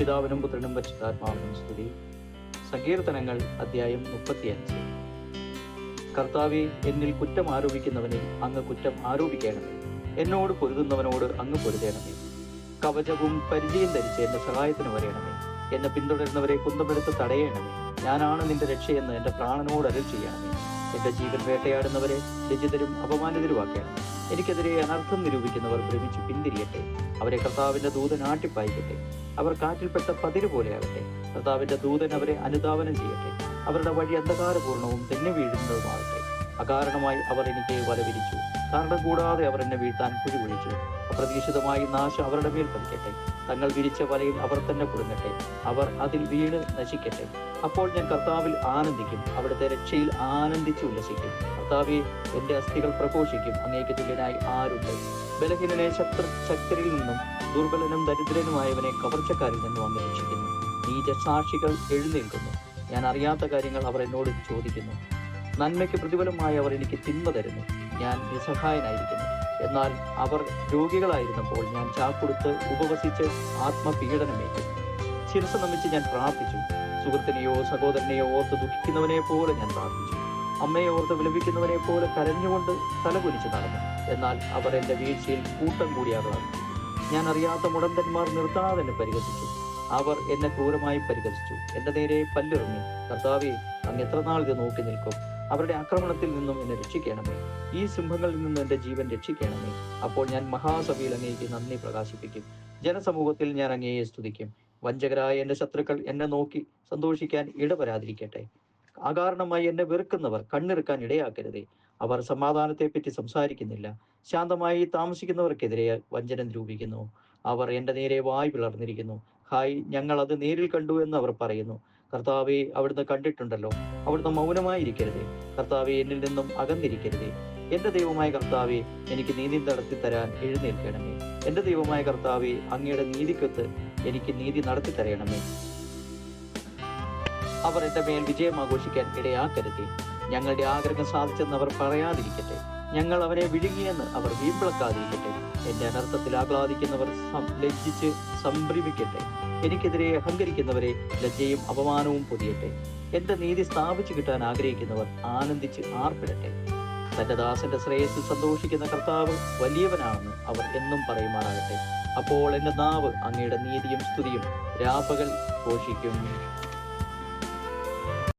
പിതാവിനും പുത്രനും പരിശുദ്ധാത്മാവിനും സ്തുതി. സങ്കീർത്തനങ്ങൾ അധ്യായം മുപ്പത്തിയഞ്ച്. കർത്താവെ എന്നിൽ കുറ്റം ആരോപിക്കുന്നവനെ അങ്ങ് കുറ്റം ആരോപിക്കണമേ. എന്നോട് പൊരുതുന്നവനോട് അങ്ങ് പൊരുതേണമേ. കവചവും പരിചയം ധരിച്ച് എന്റെ സഹായത്തിന് വരയണമേ എന്നെ പിന്തുടരുന്നവരെ കുന്തമെടുത്ത് തടയണമേ. ഞാനാണ് നിന്റെ രക്ഷയെന്ന് എന്റെ പ്രാണനോട് അരുൾ ചെയ്യണമേ. എന്റെ ജീവൻ വേട്ടയാടുന്നവരെ രചിതരും അപമാനിതരുമാക്കണം എനിക്കെതിരെ അനർത്ഥം നിരൂപിക്കുന്നവർ ഭ്രമിച്ച് പിന്തിരിയട്ടെ. അവരെ കർത്താവിന്റെ ദൂതൻ ആട്ടിപ്പായിക്കട്ടെ. അവർ കാറ്റിൽപ്പെട്ട പതിര് പോലെയാകട്ടെ. കർത്താവിന്റെ ദൂതൻ അവരെ അനുധാവനം ചെയ്യട്ടെ. അവരുടെ വഴി അന്ധകാരപൂർണവും തെന്നു വീഴുന്നതുമാകട്ടെ. അകാരണമായി അവർ എനിക്ക് വലവിരിച്ചു. കാരണം കൂടാതെ അവർ എന്നെ വീഴ്ത്താൻ കുഴി വിളിച്ചു അപ്രതീക്ഷിതമായി നാശം അവരുടെ മേൽ പതിക്കട്ടെ. തങ്ങൾ വിരിച്ച വലയിൽ അവർ തന്നെ കുടുങ്ങട്ടെ. അവർ അതിൽ വീണ് നശിക്കട്ടെ. അപ്പോൾ ഞാൻ കർത്താവിൽ ആനന്ദിക്കും. അവിടുത്തെ രക്ഷയിൽ ആനന്ദിച്ച് ഉല്ലസിക്കും. കർത്താവെ എന്റെ അസ്ഥികൾ പ്രഘോഷിക്കും. അങ്ങേക്ക് തുല്യനായി ആരുണ്ട്? ബലഹീനനെ ശക്തർ ശക്തരിൽ നിന്നും ദുർബലനും ദരിദ്രനുമായവനെ കവർച്ചക്കാരിൽ നിന്നും അങ്ങ് രക്ഷിക്കുന്നു നീചസാക്ഷികൾ എഴുന്നേൽക്കുന്നു. ഞാൻ അറിയാത്ത കാര്യങ്ങൾ അവർ എന്നോട് ചോദിക്കുന്നു. നന്മയ്ക്ക് പ്രതിഫലമായി അവർ എനിക്ക് തിന്മ തരുന്നു. ഞാൻ നിസ്സഹായനായിരിക്കുന്നു. എന്നാൽ അവർ രോഗികളായിരുന്നപ്പോൾ ഞാൻ ചാക്കൊടുത്ത് ഉപവസിച്ച് ആത്മപീഡനമേറ്റു. ശിരസ് നമിച്ച് ഞാൻ പ്രാർത്ഥിച്ചു. സുഹൃത്തിനെയോ സഹോദരനെയോ ഓർത്ത് ദുഃഖിക്കുന്നവനെ പോലെ ഞാൻ പ്രാർത്ഥിച്ചു. അമ്മയെ ഓർത്ത് വിലപിക്കുന്നവനെ പോലെ കരഞ്ഞുകൊണ്ട് തലകുലിച്ച് നടന്നു. എന്നാൽ അവർ എന്റെ വീഴ്ചയിൽ കൂട്ടം കൂടിയാകളാണ് ഞാൻ അറിയാത്ത മുടന്തന്മാർ നിർത്താതെ എന്നെ പരിഹസിച്ചു. അവർ എന്നെ ക്രൂരമായി പരിഹസിച്ചു. എന്റെ നേരെ പല്ലുറങ്ങി. കർത്താവെ അങ്ങ് എത്ര നാൾ ഇത് നോക്കി നിൽക്കും? അവരുടെ ആക്രമണത്തിൽ നിന്നും എന്നെ രക്ഷിക്കണമേ. ഈ സിംഹങ്ങളിൽ നിന്നും എന്റെ ജീവൻ രക്ഷിക്കണമേ. അപ്പോൾ ഞാൻ മഹാസഭയിൽ അങ്ങേക്ക് നന്ദി പ്രകാശിപ്പിക്കും. ജനസമൂഹത്തിൽ ഞാൻ അങ്ങേയെ സ്തുതിക്കും. വഞ്ചകരായ എന്റെ ശത്രുക്കൾ എന്നെ നോക്കി സന്തോഷിക്കാൻ ഇടവരാതിരിക്കട്ടെ. അകാരണമായി എന്നെ വെറുക്കുന്നവർ കണ്ണിറുക്കാൻ ഇടയാക്കരുതേ. അവർ സമാധാനത്തെപ്പറ്റി സംസാരിക്കുന്നില്ല. ശാന്തമായി താമസിക്കുന്നവർക്കെതിരെ വഞ്ചന രൂപിക്കുന്നു. അവർ എന്റെ നേരെ വായി പിളർന്നിരിക്കുന്നു. ഹായ് ഞങ്ങൾ അത് നേരിൽ കണ്ടു എന്ന് അവർ പറയുന്നു. കർത്താവെ അവിടുന്ന് കണ്ടിട്ടുണ്ടല്ലോ. അവിടുന്ന് മൗനമായിരിക്കരുതേ. കർത്താവെ എന്നിൽ നിന്നും അകന്നിരിക്കരുതേ. എന്റെ ദൈവമായ കർത്താവെ എനിക്ക് നീതി നടത്തി തരാൻ എഴുന്നേൽക്കണമേ. എന്റെ ദൈവമായ കർത്താവെ അങ്ങയുടെ നീതിക്കൊത്ത് എനിക്ക് നീതി നടത്തി തരയണമേ അവർ എന്റെ മേൽ വിജയം ആഘോഷിക്കാൻ ഇടയാക്കരുതേ. ഞങ്ങളുടെ ആഗ്രഹം സാധിച്ചെന്ന് അവർ പറയാതിരിക്കട്ടെ. ഞങ്ങൾ അവരെ വിഴുങ്ങിയെന്ന് അവർ വീമ്പിളക്കാതിരിക്കട്ടെ. എന്റെ അനർത്ഥത്തിൽ ആഹ്ലാദിക്കുന്നവർ ലജ്ജിച്ച് സംഭ്രമിക്കട്ടെ. എനിക്കെതിരെ അഹങ്കരിക്കുന്നവരെ ലജ്ജയും അപമാനവും പൊതിയട്ടെ. എന്റെ നീതി സ്ഥാപിച്ചു കിട്ടാൻ ആഗ്രഹിക്കുന്നവർ ആനന്ദിച്ച് ആർപ്പിടട്ടെ. തന്റെ ദാസന്റെ ശ്രേയസ്സിൽ സന്തോഷിക്കുന്ന കർത്താവ് വലിയവനാണെന്ന് അവർ എന്നും പറയുമാറാകട്ടെ. അപ്പോൾ എന്റെ നാവ് അങ്ങയുടെ നീതിയും സ്തുതിയും രാപകൽ ഘോഷിക്കും.